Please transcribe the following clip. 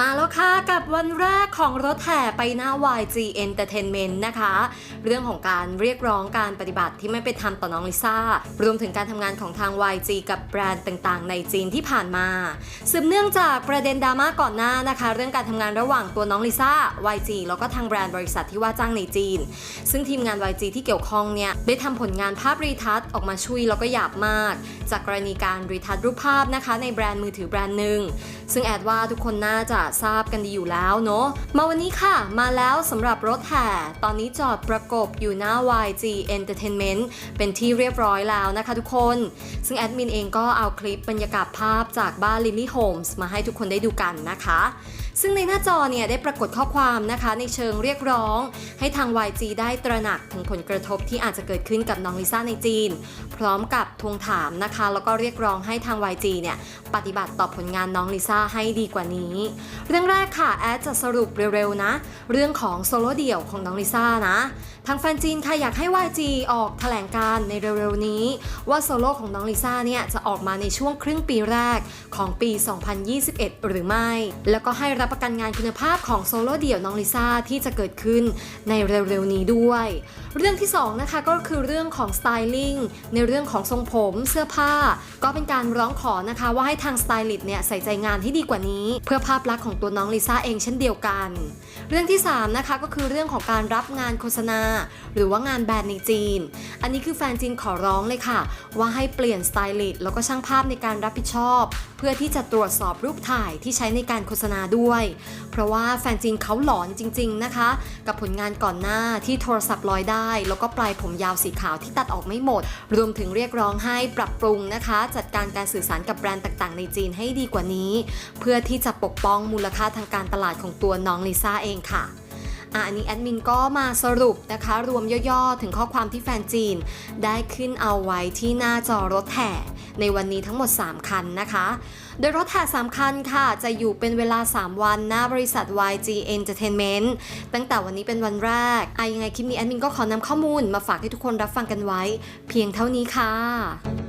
มาแล้ว ค่ะกับวันแรกของรถแห่ไปหน้า YG Entertainment นะคะ เรื่องของการเรียกร้องการปฏิบัติที่ไม่เป็นธรรมต่อน้องลิซ่ารวมถึงการทำงานของทาง YG กับแบรนด์ต่างๆ ในจีนที่ผ่านมาสืบเนื่องจากประเด็นดราม่าก่อนหน้านะคะ เรื่องการทำงานระหว่างตัวน้องลิซ่า YG แล้วก็ทางแบรนด์บริษัทที่ว่าจ้างในจีน ซึ่งทีมงาน YG ที่เกี่ยวข้องเนี่ยได้ทำผลงานภาพรีทัชออกมาช่วยแล้วก็หยาบมาก จากกรณีการรีทัชรูปภาพนะคะในแบรนด์มือถือแบรนด์หนึ่งซึ่งแอดว่าทุกคนน่าจะทราบกันดีอยู่แล้วเนาะ มาวันนี้ค่ะ มาแล้วสำหรับรถแห่ ตอนนี้จอดประกบอยู่หน้า YG Entertainment เป็นที่เรียบร้อยแล้วนะคะทุกคน ซึ่งแอดมินเองก็เอาคลิปบรรยากาศภาพจากบ้าน Lily Homes มาให้ทุกคนได้ดูกันนะคะ ซึ่งในหน้าจอเนี่ยได้ปรากฏข้อความนะคะในเชิงเรียกร้อง ให้ทาง YG ได้ตระหนักถึงผลกระทบที่อาจจะเกิดขึ้นกับน้องลิซ่าในจีน พร้อมกับทวงถามนะคะ แล้วก็เรียกร้องให้ทาง YG เนี่ยปฏิบัติต่อผลงานน้องลิซ่าให้ดีกว่านี้ เรื่องแรกค่ะ แอดจะสรุปเร็วๆนะ เรื่องของโซโล่เดี่ยวของน้องลิซ่านะ ทางแฟนจีนค่ะอยากให้ YG ออกแถลงการในเร็วๆนี้ ว่าโซโล่ของน้องลิซ่าเนี่ยจะออกมาในช่วงครึ่งปีแรกของปี 2021 หรือไม่ แล้วก็ให้รับประกันงานคุณภาพของโซโล่เดี่ยวน้องลิซ่าที่จะเกิดขึ้นในเร็วๆนี้ด้วย เรื่องที่2นะคะก็คือเรื่องของสไตลิ่งในเรื่องของทรงผมเสื้อผ้า ก็เป็นการร้องขอนะคะว่าให้ทางสไตลิสต์เนี่ยใส่ใจงานที่ดีกว่านี้ เพื่อภาพลักษณ์ของตัวน้องลิซ่าเองเช่นเดียวกัน เรื่องที่ 3 นะคะก็คือเรื่องของการรับงานโฆษณา หรือว่างานแบรนด์ในจีน อันนี้คือแฟนจีนขอร้องเลยค่ะ ว่าให้เปลี่ยนสไตลิสต์แล้วก็ช่างภาพในการรับผิดชอบ เพื่อที่จะตรวจสอบรูปถ่ายที่ใช้ในการโฆษณาด้วย เพราะว่าแฟนจีนเขาหลอนจริง ๆนะคะ กับผลงานก่อนหน้าที่โทรศัพท์ลอยได้ แล้วก็ปลายผมยาวสีขาวที่ตัดออกไม่หมด รวมถึงเรียกร้องให้ปรับปรุงนะคะ จัดการการสื่อสารกับแบรนด์ต่างๆ ในจีนให้ดีกว่านี้ เพื่อที่จะปกป้องมูลค่าทางการตลาดของตัวน้องลิซ่าเองค่ะอันนี้แอดมินก็มาสรุปนะคะ รวมย่อๆ ถึงข้อความที่แฟนจีน ได้ขึ้นเอาไว้ที่หน้าจอรถแห่ในวันนี้ทั้งหมด 3 คันนะคะ โดยรถแห่3คันค่ะ จะอยู่เป็นเวลา 3 วันหน้าบริษัท YG Entertainment ตั้งแต่วันนี้เป็นวันแรกอะยังไงคลิปนี้แอดมินก็ขอนำข้อมูลมาฝากให้ทุกคนรับฟังกันไว้ เพียงเท่านี้ค่ะ